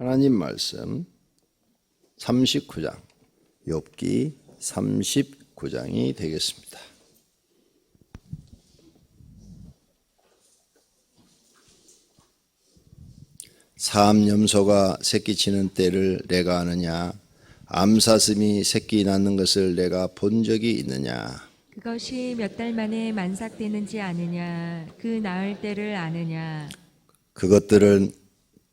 하나님 말씀 39장 욥기 39장이 되겠습니다. 사암염소가 새끼 치는 때를 내가 아느냐? 암사슴이 새끼 낳는 것을 내가 본 적이 있느냐? 그것이 몇 달 만에 만삭되는지 아느냐? 그 나을 때를 아느냐? 그것들은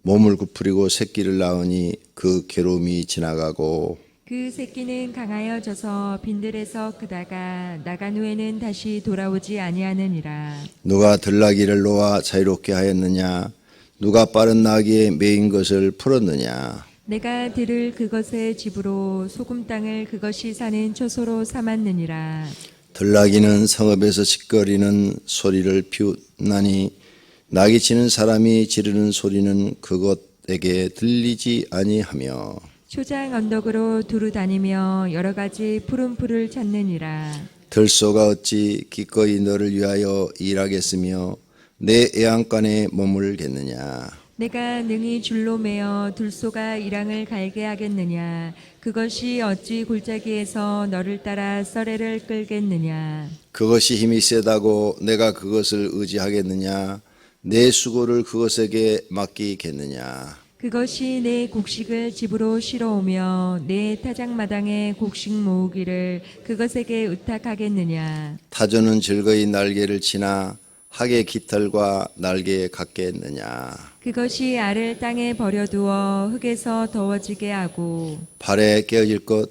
몸을 구부리고 새끼를 낳으니 그 괴로움이 지나가고 그 새끼는 강하여 져서 빈들에서 크다가 나간 후에는 다시 돌아오지 아니하느니라. 누가 들나귀를 놓아 자유롭게 하였느냐? 누가 빠른 나귀에 매인 것을 풀었느냐? 내가 들을 그것의 집으로 소금 땅을 그것이 사는 초소로 삼았느니라. 들나귀는 성읍에서 짓거리는 소리를 피우나니 나귀 치는 사람이 지르는 소리는 그것에게 들리지 아니하며 초장 언덕으로 두루 다니며 여러 가지 푸른 풀을 찾느니라. 들소가 어찌 기꺼이 너를 위하여 일하겠으며 내 애양간에 머물겠느냐? 내가 능히 줄로 매어 들소가 이랑을 갈게 하겠느냐? 그것이 어찌 골짜기에서 너를 따라 썰애를 끌겠느냐? 그것이 힘이 세다고 내가 그것을 의지하겠느냐 내 수고를 그것에게 맡기겠느냐? 그것이 내 곡식을 집으로 실어오며 내 타작마당에 곡식 모으기를 그것에게 의탁하겠느냐? 타조는 즐거이 날개를 치나 학의 깃털과 날개에 같겠느냐? 그것이 알을 땅에 버려두어 흙에서 더워지게 하고 발에 깨어질 것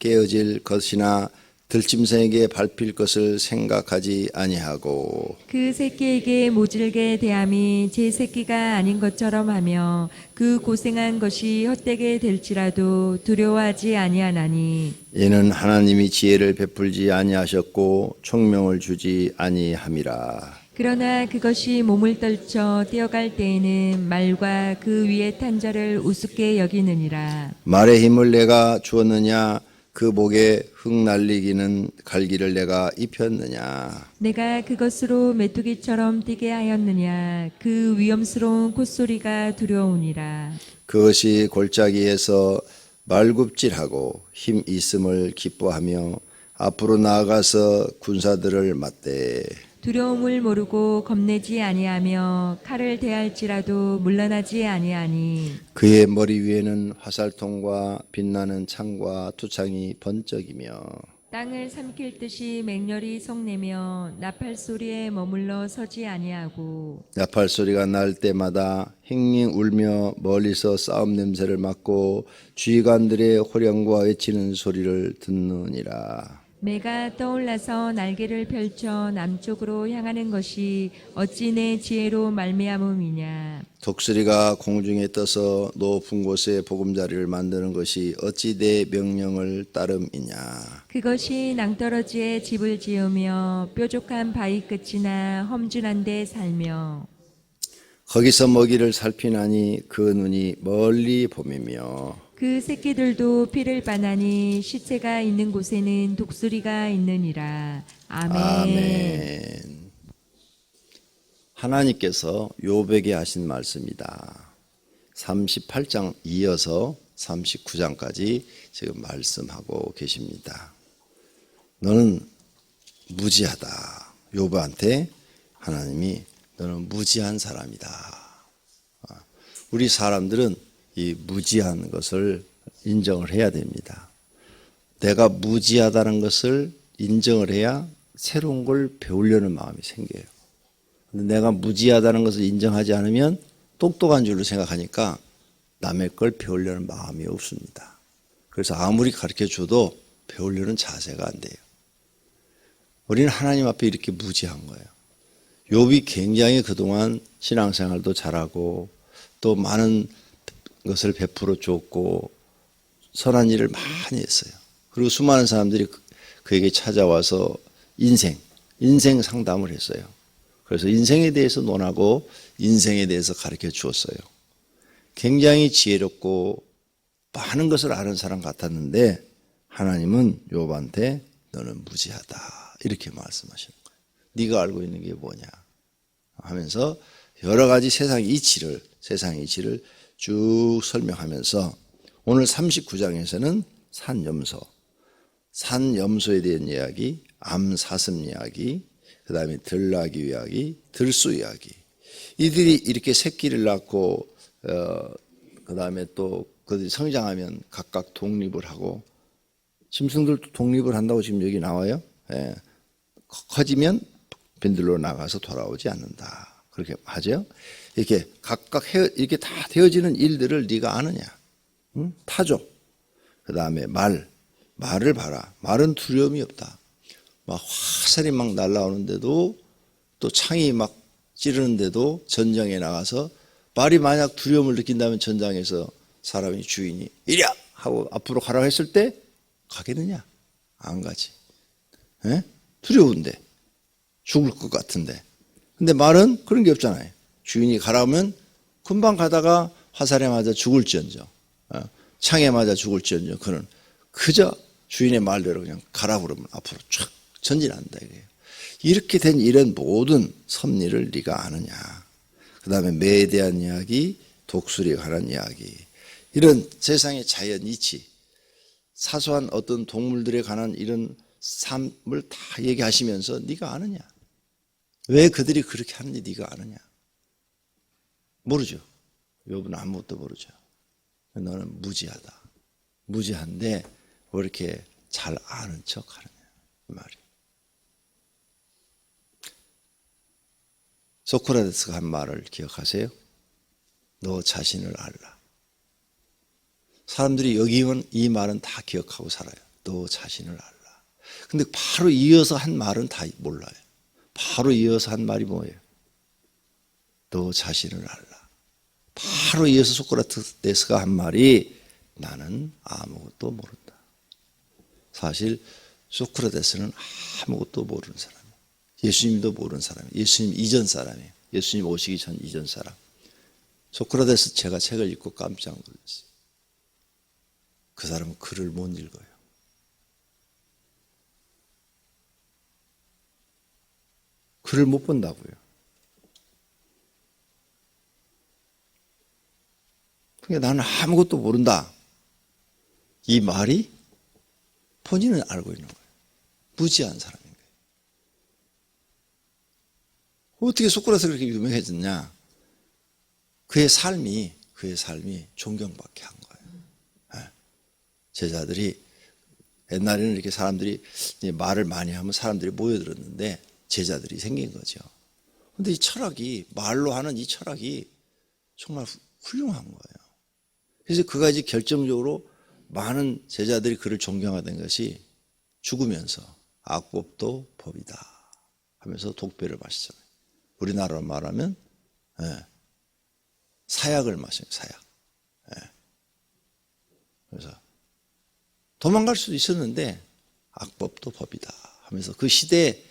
깨어질 것이나 들짐승에게 밟힐 것을 생각하지 아니하고 그 새끼에게 모질게 대함이 제 새끼가 아닌 것처럼 하며 그 고생한 것이 헛되게 될지라도 두려워하지 아니하나니 이는 하나님이 지혜를 베풀지 아니하셨고 총명을 주지 아니함이라. 그러나 그것이 몸을 떨쳐 뛰어갈 때에는 말과 그 위에 탄 자를 우습게 여기느니라. 말의 힘을 내가 주었느냐 그 목에 흙 날리기는 갈기를 내가 입혔느냐? 내가 그것으로 메뚜기처럼 뛰게 하였느냐? 그 위험스러운 콧소리가 두려우니라. 그것이 골짜기에서 말굽질하고 힘 있음을 기뻐하며 앞으로 나아가서 군사들을 맞대 두려움을 모르고 겁내지 아니하며 칼을 대할지라도 물러나지 아니하니 그의 머리 위에는 화살통과 빛나는 창과 투창이 번쩍이며 땅을 삼킬 듯이 맹렬히 성내며 나팔 소리에 머물러 서지 아니하고 나팔 소리가 날 때마다 힝잉 울며 멀리서 싸움 냄새를 맡고 주의관들의 호령과 외치는 소리를 듣느니라. 매가 떠올라서 날개를 펼쳐 남쪽으로 향하는 것이 어찌 내 지혜로 말미암음이냐 독수리가 공중에 떠서 높은 곳에 보금자리를 만드는 것이 어찌 내 명령을 따름이냐. 그것이 낭떠러지에 집을 지으며 뾰족한 바위 끝이나 험준한 데 살며 거기서 먹이를 살피나니 그 눈이 멀리 봄이며 그 새끼들도 피를 바나니 시체가 있는 곳에는 독수리가 있느니라. 아멘. 아멘. 하나님께서 요백에 하신 말씀이다. 38장 이어서 39장까지 지금 말씀하고 계십니다. 너는 무지하다. 요백한테 하나님이 너는 무지한 사람이다. 아, 우리 사람들은 이 무지한 것을 인정을 해야 됩니다. 내가 무지하다는 것을 인정을 해야 새로운 걸 배우려는 마음이 생겨요. 근데 내가 무지하다는 것을 인정하지 않으면 똑똑한 줄로 생각하니까 남의 걸 배우려는 마음이 없습니다. 그래서 아무리 가르쳐 줘도 배우려는 자세가 안 돼요. 우리는 하나님 앞에 이렇게 무지한 거예요. 욥이 굉장히 그동안 신앙생활도 잘하고 또 많은 것을 베풀어 줬고 선한 일을 많이 했어요. 그리고 수많은 사람들이 그- 그에게 찾아와서 인생, 인생 상담을 했어요. 그래서 인생에 대해서 논하고 인생에 대해서 가르쳐 주었어요. 굉장히 지혜롭고 많은 것을 아는 사람 같았는데 하나님은 욥한테 너는 무지하다 이렇게 거예요. 네가 알고 있는 게 뭐냐 하면서 여러 가지 세상 이치를 세상 이치를 쭉 설명하면서 오늘 39장에서는 산염소, 산염소에 대한 이야기, 암사슴 이야기, 그 다음에 들나귀 이야기, 들소 이야기. 이들이 이렇게 새끼를 낳고, 어, 그 다음에 또 그들이 성장하면 각각 독립을 하고, 짐승들도 독립을 한다고 지금 여기 나와요. 예. 커- 커지면 빈들로 나가서 돌아오지 않는다. 그렇게 하죠. 이렇게 각각 해, 이렇게 다 되어지는 일들을 네가 아느냐? 응? 타조. 그 다음에 말. 말을 봐라. 말은 두려움이 없다. 막 화살이 막 날라오는데도 또 창이 막 찌르는데도 전장에 나가서 말이 만약 두려움을 느낀다면 전장에서 사람이 주인이 이랴 하고 앞으로 가라고 했을 때 가겠느냐? 안 가지. 예? 두려운데 죽을 것 같은데. 근데 말은 그런 게 없잖아요. 주인이 가라면 금방 가다가 화살에 맞아 죽을지언정, 어, 창에 맞아 죽을지언정 그는 그저 주인의 말대로 그냥 가라 그러면 앞으로 쫙 전진한다 이거예요. 이렇게 된 이런 모든 섭리를 네가 아느냐. 그 다음에 매에 대한 이야기, 독수리에 관한 이야기. 이런 세상의 자연 이치, 사소한 어떤 동물들에 관한 이런 삶을 다 얘기하시면서 네가 아느냐? 왜 그들이 그렇게 하는지 네가 아느냐? 모르죠. 여러분 아무것도 모르죠. 너는 무지하다. 무지한데 왜 이렇게 잘 아는 척 하느냐? 이 말이. 소크라테스가 한 말을 기억하세요? 너 자신을 알라. 사람들이 여기면 이 말은 다 기억하고 살아요. 너 자신을 알라. 근데 바로 이어서 한 말은 다 몰라요. 바로 이어서 한 말이 뭐예요? 너 자신을 알라. 바로 이어서 소크라테스가 한 말이 나는 아무것도 모른다. 사실 소크라테스는 아무것도 모르는 사람이에요. 예수님도 모르는 사람이에요. 예수님 이전 사람이에요. 예수님 오시기 전 이전 사람. 소크라테스 제가 책을 읽고 깜짝 놀랐어요. 그 사람은 글을 못 읽어요. 글을 못 본다고요. 그러니까 나는 아무것도 모른다. 이 말이 본인은 알고 있는 거예요. 무지한 사람인 거예요. 어떻게 소크라테스가 그렇게 유명해졌냐? 그의 삶이 그의 삶이 존경받게 한 거예요. 예. 제자들이 옛날에는 이렇게 사람들이 말을 많이 하면 사람들이 모여들었는데 제자들이 생긴 거죠. 근데 이 철학이 말로 하는 이 철학이 정말 후- 훌륭한 거예요. 그래서 그가 이제 결정적으로 많은 제자들이 그를 존경하던 것이 죽으면서 악법도 법이다 하면서 독배를 마시잖아요. 우리나라로 말하면 예, 사약을 마셔요. 사약. 예. 그래서 도망갈 수도 있었는데 악법도 법이다 하면서 그 시대의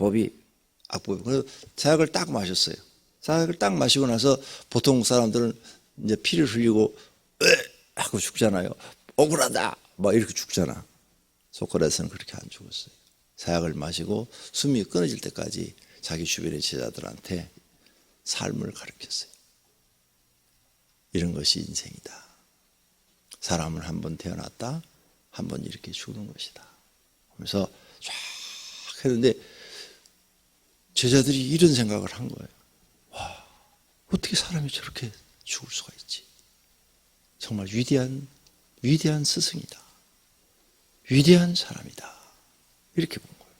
법이 악법이 그래서 사약을 딱 마셨어요. 사약을 딱 마시고 나서 보통 사람들은 이제 피를 흘리고 으 하고 죽잖아요. 억울하다 막 이렇게 죽잖아. 소크라테스는 그렇게 안 죽었어요. 사약을 마시고 숨이 끊어질 때까지 자기 주변의 제자들한테 삶을 가르쳤어요. 이런 것이 인생이다. 사람은 한 번 태어났다, 한 번 이렇게 죽는 것이다. 하면서 쫙 했는데 제자들이 이런 생각을 한 거예요. 와, 어떻게 사람이 저렇게 죽을 수가 있지? 정말 위대한, 위대한 스승이다. 위대한 사람이다. 이렇게 본 거예요.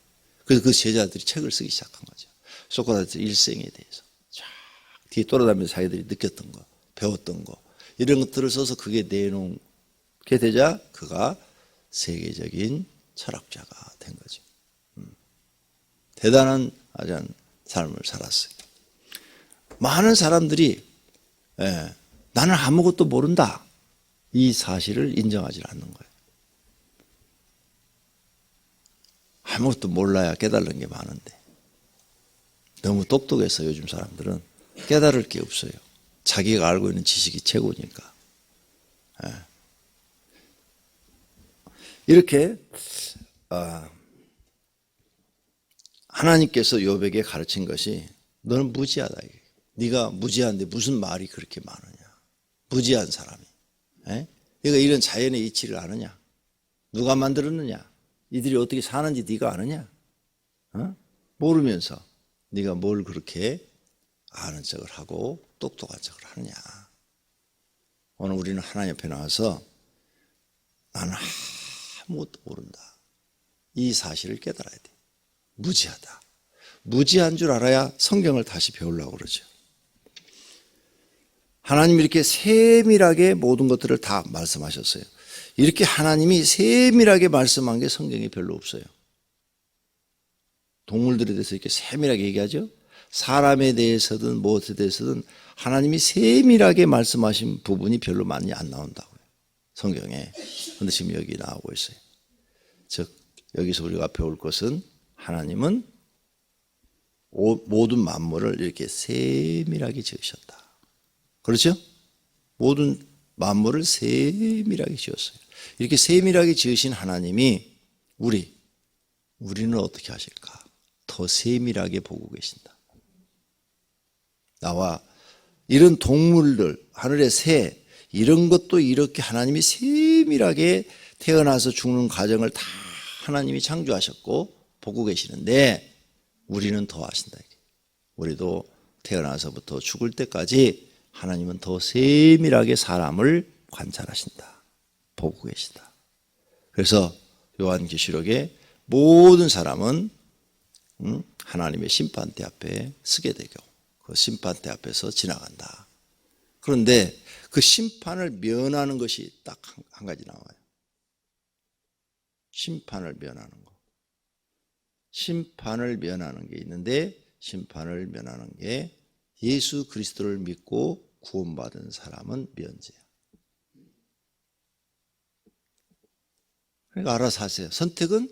그래서 그 제자들이 책을 쓰기 시작한 거죠. 소크라테스 일생에 대해서. 쫙 뒤에 돌아다니면서 자기들이 느꼈던 거, 배웠던 거, 이런 것들을 써서 그게 내놓게 되자 그가 세계적인 철학자가 된 거죠. 음. 대단한 아주 삶을 살았어요. 많은 사람들이 예, 나는 아무것도 모른다 이 사실을 인정하지 않는 거예요. 아무것도 몰라야 깨달는 게 많은데 너무 똑똑해서 요즘 사람들은 깨달을 게 없어요. 자기가 알고 있는 지식이 최고니까. 예. 이렇게 아, 하나님께서 요백에 가르친 것이 너는 무지하다. 네가 무지한데 무슨 말이 그렇게 많으냐. 무지한 사람이. 예? 네가 이런 자연의 이치를 아느냐? 누가 만들었느냐? 이들이 어떻게 사는지 네가 아느냐? 어? 모르면서 네가 뭘 그렇게 아는 척을 하고 똑똑한 척을 하느냐? 오늘 우리는 하나님 옆에 나와서 나는 아무것도 모른다. 이 사실을 깨달아야 돼. 무지하다. 무지한 줄 알아야 성경을 다시 배우려고 그러죠. 하나님이 이렇게 세밀하게 모든 것들을 다 말씀하셨어요. 이렇게 하나님이 세밀하게 말씀한 게 성경에 별로 없어요. 동물들에 대해서 이렇게 세밀하게 얘기하죠. 사람에 대해서든 무엇에 대해서든 하나님이 세밀하게 말씀하신 부분이 별로 많이 안 나온다고요. 성경에. 근데 지금 여기 나오고 있어요. 즉, 여기서 우리가 배울 것은 하나님은 오- 모든 만물을 이렇게 세밀하게 지으셨다. 그렇죠? 모든 만물을 세밀하게 지었어요. 이렇게 세밀하게 지으신 하나님이 우리, 우리는 어떻게 하실까? 더 세밀하게 보고 계신다. 나와 이런 동물들, 하늘의 새, 이런 것도 이렇게 하나님이 세밀하게 태어나서 죽는 과정을 다 하나님이 창조하셨고 보고 계시는데 우리는 더 아신다. 우리도 태어나서부터 죽을 때까지 하나님은 더 세밀하게 사람을 관찰하신다. 보고 계신다. 그래서 요한계시록에 모든 사람은 음, 하나님의 심판대 앞에 서게 되고 그 심판대 앞에서 지나간다. 그런데 그 심판을 면하는 것이 딱 한 가지 나와요. 심판을 면하는 거. 심판을 면하는 게 있는데 심판을 면하는 게 예수 그리스도를 믿고 구원받은 사람은 면제야. 그러니까 알아서 하세요. 선택은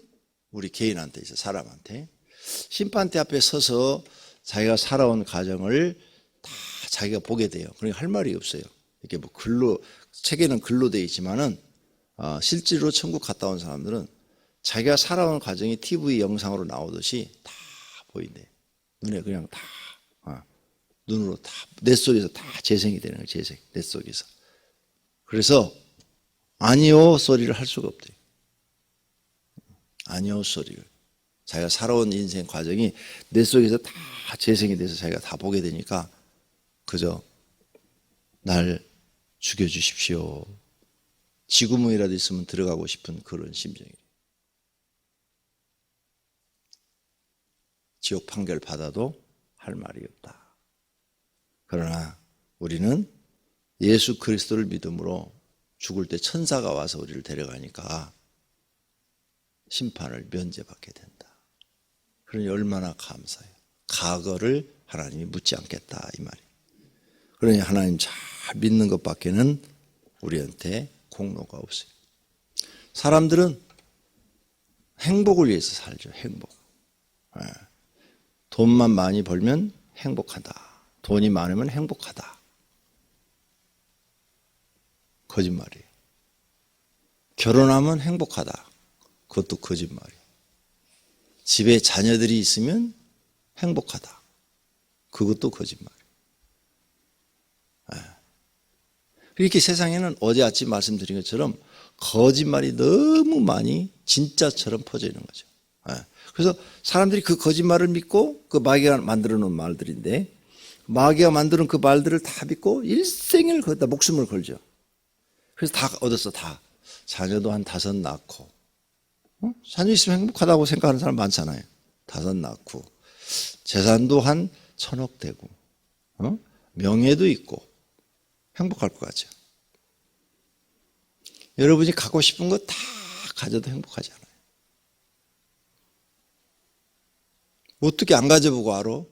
우리 개인한테 있어, 사람한테. 심판대 앞에 서서 자기가 살아온 과정을 다 자기가 보게 돼요. 그러니까 할 말이 없어요. 이렇게 뭐 글로, 책에는 글로 되어 있지만은, 어, 실제로 천국 갔다 온 사람들은 자기가 살아온 과정이 TV 영상으로 나오듯이 다 보인대. 눈에 그냥 다, 어, 눈으로 다, 내 속에서 다 재생이 되는 거예요, 재생. 내 속에서. 그래서, 아니요 소리를 할 수가 없대요. 아니요 소리를. 자기가 살아온 인생 과정이 내 속에서 다 재생이 돼서 자기가 다 보게 되니까 그저 날 죽여주십시오. 지구문이라도 있으면 들어가고 싶은 그런 심정이에요. 지옥 판결 받아도 할 말이 없다. 그러나 우리는 예수 그리스도를 믿음으로 죽을 때 천사가 와서 우리를 데려가니까 심판을 면제받게 된다. 그러니 얼마나 감사해요. 과거를 하나님이 묻지 않겠다 이 말이에요. 그러니 하나님 잘 믿는 것밖에는 우리한테 공로가 없어요. 사람들은 행복을 위해서 살죠. 행복. 예. 돈만 많이 벌면 행복하다. 돈이 많으면 행복하다. 거짓말이에요. 결혼하면 행복하다. 그것도 거짓말이에요. 집에 자녀들이 있으면 행복하다. 그것도 거짓말이에요. 예. 이렇게 세상에는 어제 아침 말씀드린 것처럼 거짓말이 너무 많이 진짜처럼 퍼져 있는 거죠. 예. 그래서 사람들이 그 거짓말을 믿고 그 마귀가 만들어 놓은 말들인데 마귀가 만드는 그 말들을 다 믿고 일생을 거기다 목숨을 걸죠. 그래서 다 얻었어, 다. 자녀도 한 다섯 낳고. 어? 자녀 있으면 행복하다고 생각하는 사람 많잖아요. 다섯 낳고. 재산도 한 천억 되고. 어? 명예도 있고. 행복할 것 같죠. 여러분이 갖고 싶은 거 다 가져도 행복하지 않아요. 어떻게 안 가져보고 알아?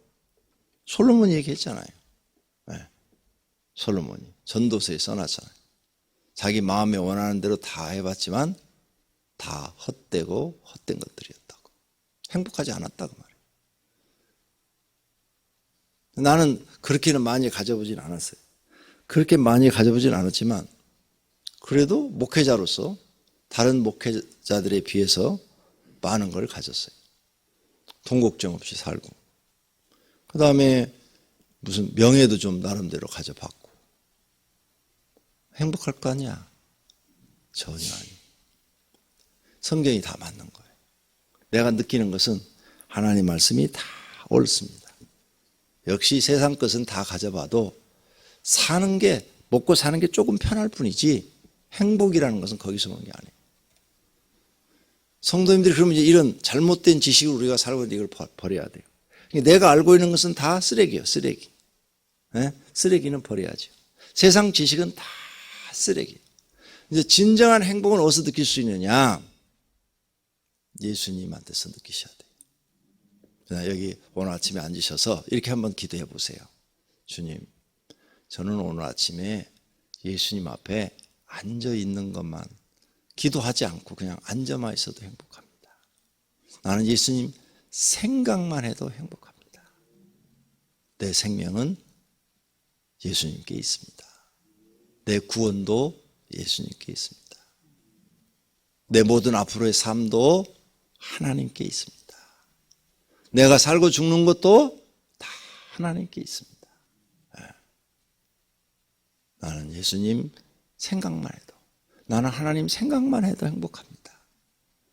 솔로몬이 얘기했잖아요. 네. 솔로몬이 전도서에 써놨잖아요. 자기 마음에 원하는 대로 다 해봤지만 다 헛되고 헛된 것들이었다고. 행복하지 않았다고 말이에요. 나는 그렇게는 많이 가져보진 않았어요. 그렇게 많이 가져보진 않았지만 그래도 목회자로서 다른 목회자들에 비해서 많은 걸 가졌어요. 돈 걱정 없이 살고. 그 다음에 무슨 명예도 좀 나름대로 가져봤고. 행복할 거 아니야? 전혀 아니. 성경이 다 맞는 거예요. 내가 느끼는 것은 하나님 말씀이 다 옳습니다. 역시 세상 것은 다 가져봐도 사는 게 먹고 사는 게 조금 편할 뿐이지 행복이라는 것은 거기서 오는 게 아니에요. 성도님들이 그러면 이제 이런 잘못된 지식을 우리가 살고 있는데 이걸 버- 버려야 돼요. 그러니까 내가 알고 있는 것은 다 쓰레기예요, 쓰레기. 예? 쓰레기는 버려야죠. 세상 지식은 다 쓰레기. 이제 진정한 행복은 어디서 느낄 수 있느냐? 예수님한테서 느끼셔야 돼요. 자, 여기 오늘 아침에 앉으셔서 이렇게 한번 기도해 보세요. 주님, 저는 오늘 아침에 예수님 앞에 앉아 있는 것만 기도하지 않고 그냥 앉아만 있어도 행복합니다. 나는 예수님 생각만 해도 행복합니다. 내 생명은 예수님께 있습니다. 내 구원도 예수님께 있습니다. 내 모든 앞으로의 삶도 하나님께 있습니다. 내가 살고 죽는 것도 다 하나님께 있습니다. 예. 나는 예수님 생각만 해도, 나는 하나님 생각만 해도 행복합니다.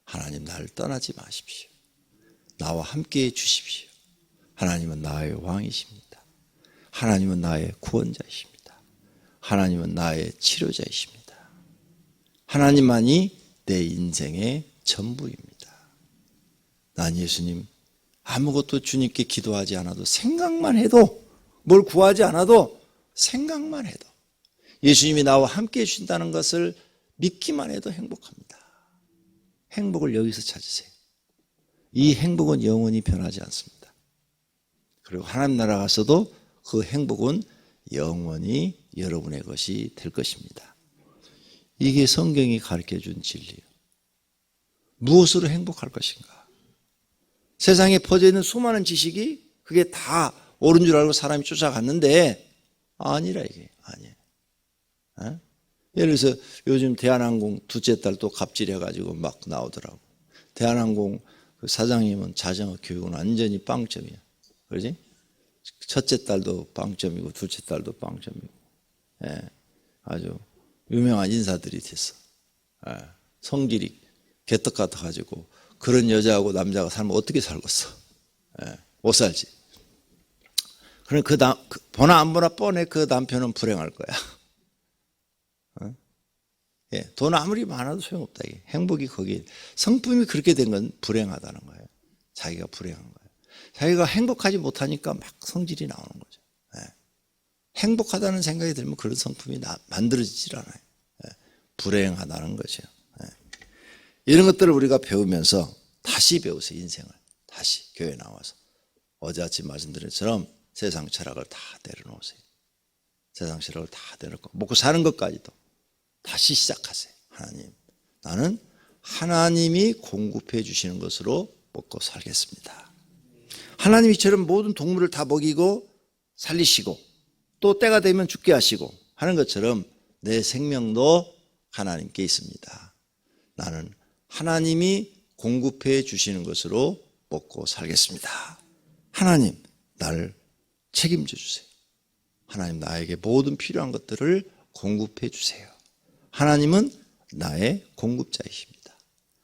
하나님 나를 떠나지 마십시오. 나와 함께 해 주십시오. 하나님은 나의 왕이십니다. 하나님은 나의 구원자이십니다. 하나님은 나의 치료자이십니다. 하나님만이 내 인생의 전부입니다. 난 예수님 아무것도 주님께 기도하지 않아도 생각만 해도 뭘 구하지 않아도 생각만 해도 예수님이 나와 함께 해주신다는 것을 믿기만 해도 행복합니다. 행복을 여기서 찾으세요. 이 행복은 영원히 변하지 않습니다. 그리고 하나님 나라 가서도 그 행복은 영원히 여러분의 것이 될 것입니다. 이게 성경이 가르쳐 준 진리예요. 무엇으로 행복할 것인가? 세상에 퍼져 있는 수많은 지식이 그게 다 옳은 줄 알고 사람이 쫓아갔는데 아니라 이게 아니에요. 에? 예를 들어서 요즘 대한항공 둘째 딸 또 갑질해가지고 막 나오더라고. 대한항공 그 사장님은 자전거 교육은 완전히 빵점이야. 그러지? 첫째 딸도 빵점이고 둘째 딸도 빵점이고. 예, 아주 유명한 인사들이 됐어. 예, 성질이 개떡 같아가지고 그런 여자하고 남자가 살면 어떻게 살겠어? 예, 못 살지. 그럼 그 남, 그 보나 안 보나 뻔해 그 남편은 불행할 거야. 어? 예, 돈 아무리 많아도 소용없다. 이게. 행복이 거기 성품이 그렇게 된 건 불행하다는 거예요. 자기가 불행한 거예요. 자기가 행복하지 못하니까 막 성질이 나오는 거죠. 예. 행복하다는 생각이 들면 그런 성품이 나, 만들어지질 않아요. 예. 불행하다는 거죠. 예. 이런 것들을 우리가 배우면서 다시 배우세요, 인생을. 다시 교회 나와서. 어제 아침 말씀드린 것처럼 세상 철학을 다 내려놓으세요. 세상 철학을 다 내려놓고 먹고 사는 것까지도 다시 시작하세요. 하나님, 나는 하나님이 공급해 주시는 것으로 먹고 살겠습니다. 하나님이 이처럼 모든 동물을 다 먹이고 살리시고 또 때가 되면 죽게 하시고 하는 것처럼 내 생명도 하나님께 있습니다. 나는 하나님이 공급해 주시는 것으로 먹고 살겠습니다. 하나님, 나를 책임져 주세요. 하나님, 나에게 모든 필요한 것들을 공급해 주세요. 하나님은 나의 공급자이십니다.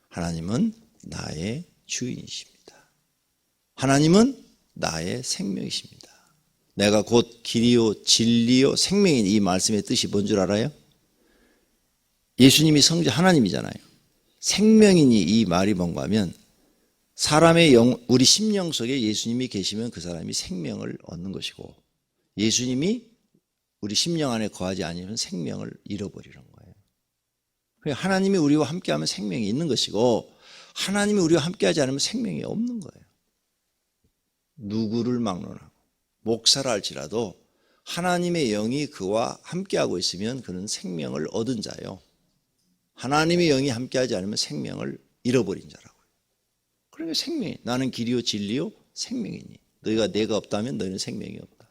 하나님은 나의 주인이십니다. 하나님은 나의 생명이십니다. 내가 곧 길이요 진리요 생명인 이 말씀의 뜻이 뭔 줄 알아요? 예수님이 성자 하나님이잖아요. 생명이니 이 말이 뭔가 하면 사람의 영, 우리 심령 속에 예수님이 계시면 그 사람이 생명을 얻는 것이고 예수님이 우리 심령 안에 거하지 아니면 생명을 잃어버리는 거예요. 그러니까 하나님이 우리와 함께하면 생명이 있는 것이고 하나님이 우리와 함께하지 않으면 생명이 없는 거예요. 누구를 막론하고 목사라 할지라도 하나님의 영이 그와 함께하고 있으면 그는 생명을 얻은 자요. 하나님의 영이 함께하지 않으면 생명을 잃어버린 자라고요. 그러니까 생명이 나는 길이요 진리요 생명이니 너희가 내가 없다면 너희는 생명이 없다.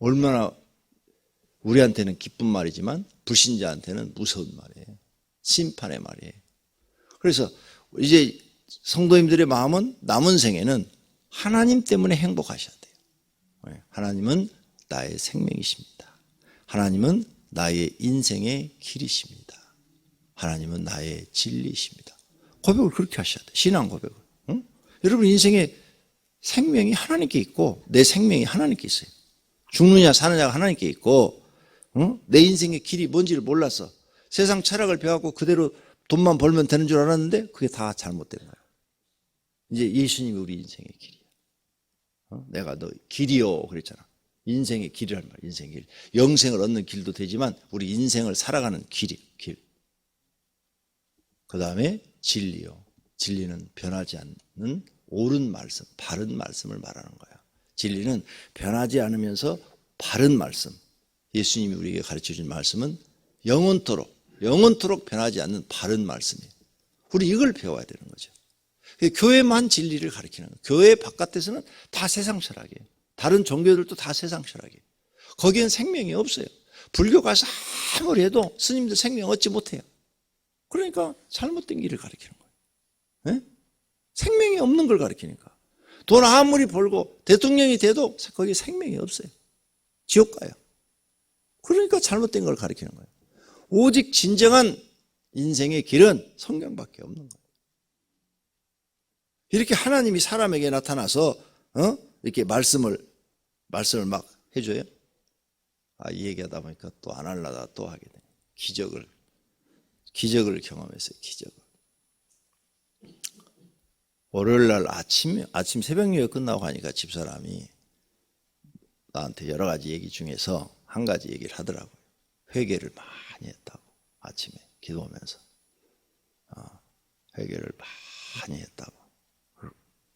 얼마나 우리한테는 기쁜 말이지만 불신자한테는 무서운 말이에요. 심판의 말이에요. 그래서 이제 성도님들의 마음은 남은 생에는 하나님 때문에 행복하셔야 돼요. 네, 하나님은 나의 생명이십니다. 하나님은 나의 인생의 길이십니다. 하나님은 나의 진리십니다. 고백을 그렇게 하셔야 돼. 신앙 고백을. 응? 여러분 인생에 생명이 하나님께 있고 내 생명이 하나님께 있어요. 죽느냐 사느냐가 하나님께 있고 응? 내 인생의 길이 뭔지를 몰랐어. 세상 철학을 배워갖고 그대로 돈만 벌면 되는 줄 알았는데 그게 다 잘못된 거야. 이제 예수님이 우리 인생의 길이야. 어? 내가 너 길이요 그랬잖아. 인생의 길이란 말이야. 인생의 길. 영생을 얻는 길도 되지만 우리 인생을 살아가는 길이 길. 그 다음에 진리요. 진리는 변하지 않는 옳은 말씀, 바른 말씀을 말하는 거야. 진리는 변하지 않으면서 바른 말씀. 예수님이 우리에게 가르쳐 준 말씀은 영원토록, 영원토록 변하지 않는 바른 말씀이에요. 우리 이걸 배워야 되는 거죠. 교회만 진리를 가르치는 거예요. 교회 바깥에서는 다 세상 철학이에요. 다른 종교들도 다 세상 철학이에요. 거기엔 생명이 없어요. 불교 가서 아무리 해도 스님들 생명 얻지 못해요. 그러니까 잘못된 길을 가르치는 거예요. 예? 생명이 없는 걸 가르치니까. 돈 아무리 벌고 대통령이 돼도 거기 생명이 없어요. 지옥 가요. 그러니까 잘못된 걸 가르치는 거예요. 오직 진정한 인생의 길은 성경밖에 없는 거예요. 이렇게 하나님이 사람에게 나타나서 어? 이렇게 말씀을 말씀을 막 해줘요. 아, 이 얘기하다 보니까 또 안 할라다 또 하게 돼. 기적을 기적을 경험했어요. 기적을. 월요일 날 아침 아침 새벽 예배 끝나고 하니까 집사람이 나한테 여러 가지 얘기 중에서 한 가지 얘기를 하더라고요. 회개를 많이 했다고 아침에 기도하면서 어, 회개를 많이 했다고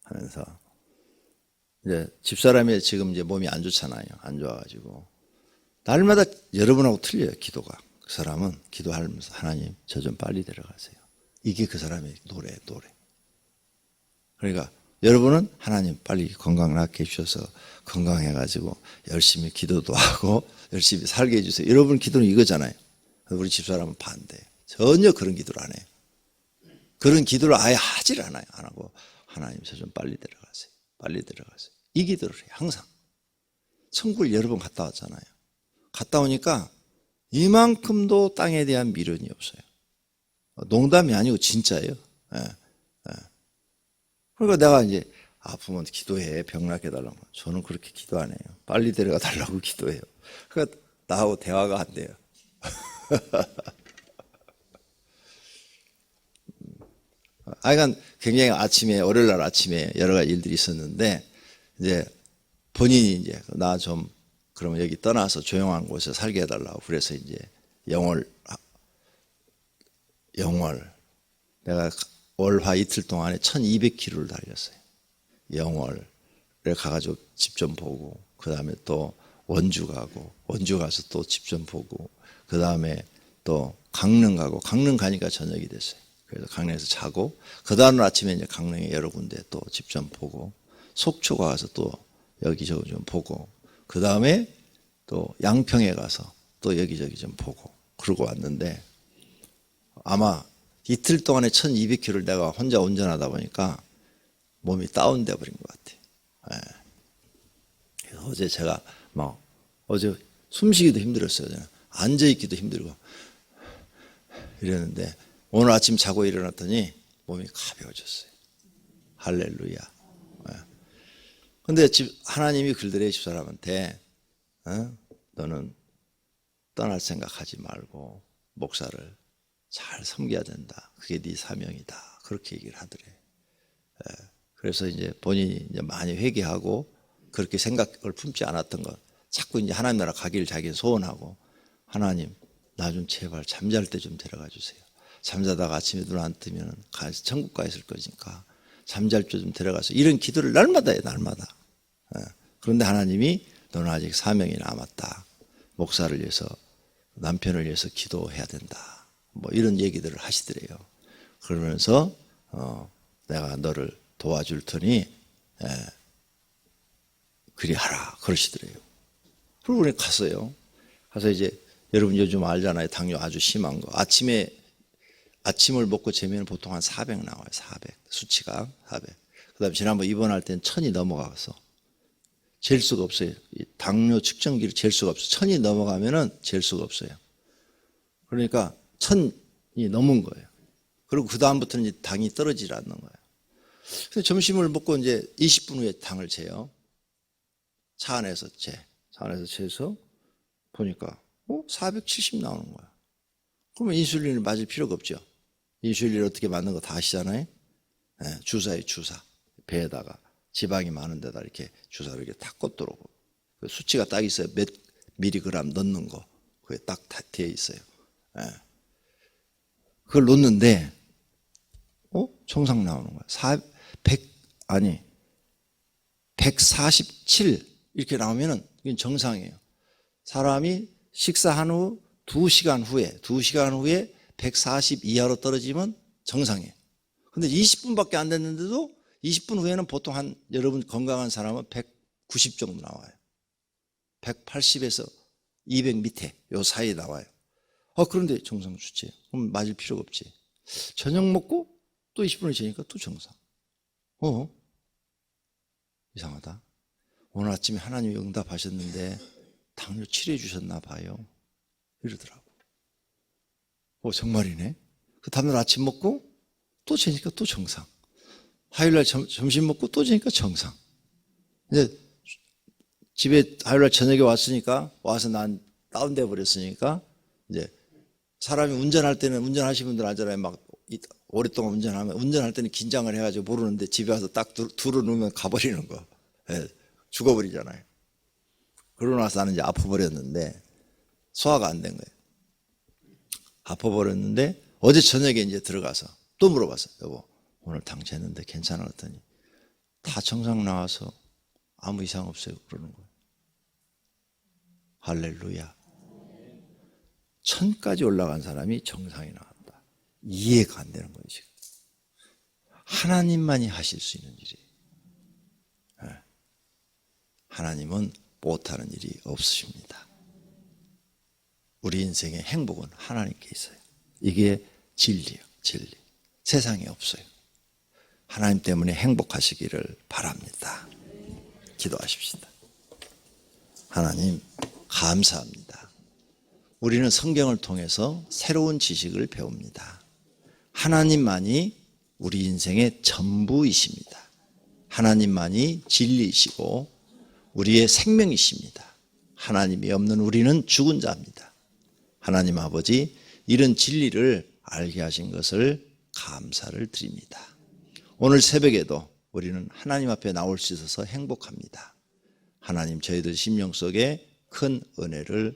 하면서 이제 집사람이 지금 이제 몸이 안 좋잖아요. 안 좋아가지고 날마다 여러분하고 틀려요. 기도가 그 사람은 기도하면서 하나님 저 좀 빨리 데려가세요. 이게 그 사람의 노래 노래. 그러니까 여러분은 하나님 빨리 건강 낫게 해주셔서 건강해가지고 열심히 기도도 하고 열심히 살게 해주세요. 여러분 기도는 이거잖아요. 우리 집사람은 반대. 전혀 그런 기도를 안 해요. 그런 기도를 아예 하질 않아요. 안 하고 하나님 저 좀 빨리 데려가세요. 빨리 데려가세요. 이 기도를 해요. 항상. 천국을 여러 번 갔다 왔잖아요. 갔다 오니까 이만큼도 땅에 대한 미련이 없어요. 농담이 아니고 진짜예요. 예, 예. 그러니까 내가 이제 아프면 기도해 병 낫게 달라고 저는 그렇게 기도 안 해요. 빨리 데려가 달라고 기도해요. 그러니까 나하고 대화가 안 돼요. 하여간 굉장히 아침에 월요일 날 아침에 여러 가지 일들이 있었는데 이제 본인이 이제 나 좀 그러면 여기 떠나서 조용한 곳에 살게 해달라고 그래서 이제 영월 영월 내가 월화 이틀 동안에 1200km를 달렸어요. 영월에 가가지고 집 좀 보고 그 다음에 또 원주 가고 원주 가서 또 집 좀 보고 그 다음에 또 강릉 가고 강릉 가니까 저녁이 됐어요. 그래서 강릉에서 자고 그 다음 아침에 이제 강릉에 여러 군데 또 집 좀 보고 속초 가서 또 여기저기 좀 보고 그 다음에 또 양평에 가서 또 여기저기 좀 보고 그러고 왔는데 아마 이틀 동안에 1200km를 내가 혼자 운전하다 보니까 몸이 다운돼 버린 것 같아요. 예. 어제 제가 막 어제 숨쉬기도 힘들었어요. 저는. 앉아 있기도 힘들고 이랬는데 오늘 아침 자고 일어났더니 몸이 가벼워졌어요. 할렐루야. 예. 근데 집, 하나님이 글들의 집사람한테 어? 너는 떠날 생각하지 말고 목사를 잘 섬겨야 된다. 그게 네 사명이다. 그렇게 얘기를 하더래. 예. 그래서 이제 본인이 이제 많이 회개하고 그렇게 생각을 품지 않았던 것 자꾸 이제 하나님 나라 가기를 자기 소원하고 하나님 나 좀 제발 잠잘 때 좀 데려가 주세요. 잠자다가 아침에 눈 안 뜨면 가서 천국 가 있을 거니까 잠잘 때 좀 데려가서 이런 기도를 날마다 해 날마다. 예. 그런데 하나님이 너는 아직 사명이 남았다. 목사를 위해서 남편을 위해서 기도해야 된다. 뭐 이런 얘기들을 하시더래요. 그러면서 어, 내가 너를 도와줄 테니 예, 그리 하라 그러시더래요. 그리고 우리 갔어요. 가서 이제 여러분 요즘 알잖아요. 당뇨 아주 심한 거. 아침에 아침을 먹고 재면 보통 한 400 나와요. 400 수치가 400. 그다음 에 지난번 입원할 땐 천이 넘어가서 잴 수가 없어요. 이 당뇨 측정기를 잴 수가 없어요. 천이 넘어가면은 잴 수가 없어요. 그러니까 천이 넘은 거예요. 그리고 그 다음부터는 이제 당이 떨어지지 않는 거예요. 그래서 점심을 먹고 이제 20분 후에 당을 재요. 차 안에서 재. 차 안에서 재서 보니까 어? 470 나오는 거야. 그러면 인슐린을 맞을 필요가 없죠. 인슐린 어떻게 맞는 거 다 아시잖아요. 예, 주사에 주사. 배에다가 지방이 많은 데다 이렇게 주사를 이렇게 탁 꽂도록. 그 수치가 딱 있어요. 몇 미리그램 넣는 거. 그게 딱다 되어 있어요. 예. 그걸 놓는데 어? 정상 나오는 거야. 4, 100 아니 147 이렇게 나오면은 이건 정상이에요. 사람이 식사한 후 2시간 후에 2시간 후에 140 이하로 떨어지면 정상이에요. 근데 20분밖에 안 됐는데도 20분 후에는 보통 한 여러분 건강한 사람은 190 정도 나와요. 180에서 200 밑에 요 사이에 나와요. 아 그런데 정상 수치예요. 그럼 맞을 필요가 없지. 저녁 먹고 또 20분을 지니까 또 정상. 어? 이상하다. 오늘 아침에 하나님이 응답하셨는데 당뇨 치료해 주셨나 봐요. 이러더라고. 어, 정말이네. 그 다음날 아침 먹고 또 재니까 또 정상. 화요일날 점, 점심 먹고 또 재니까 정상. 이제 집에 화요일날 저녁에 왔으니까 와서 난 다운돼 버렸으니까 이제 사람이 운전할 때는 운전하시는 분들 알잖아요. 막 이- 오랫동안 운전하면 운전할 때는 긴장을 해가지고 모르는데 집에 와서 딱 두- 둘러 놓으면 가버리는 거. 예, 죽어버리잖아요. 그러고 나서 나는 이제 아파버렸는데 소화가 안 된 거예요. 아파버렸는데 어제 저녁에 이제 들어가서 또 물어봤어요. 여보, 오늘 당 쟀는데 괜찮아? 그랬더니 다 정상 나와서 아무 이상 없어요. 그러는 거예요. 할렐루야. 천까지 올라간 사람이 정상이 나왔다. 이해가 안 되는 거예요, 지금. 하나님만이 하실 수 있는 일이에요. 예. 하나님은 못하는 일이 없으십니다. 우리 인생의 행복은 하나님께 있어요. 이게 진리예요, 진리. 세상에 없어요. 하나님 때문에 행복하시기를 바랍니다. 기도하십시다. 하나님, 감사합니다. 우리는 성경을 통해서 새로운 지식을 배웁니다. 하나님만이 우리 인생의 전부이십니다. 하나님만이 진리이시고 우리의 생명이십니다. 하나님이 없는 우리는 죽은 자입니다. 하나님 아버지, 이런 진리를 알게 하신 것을 감사를 드립니다. 오늘 새벽에도 우리는 하나님 앞에 나올 수 있어서 행복합니다. 하나님 저희들 심령 속에 큰 은혜를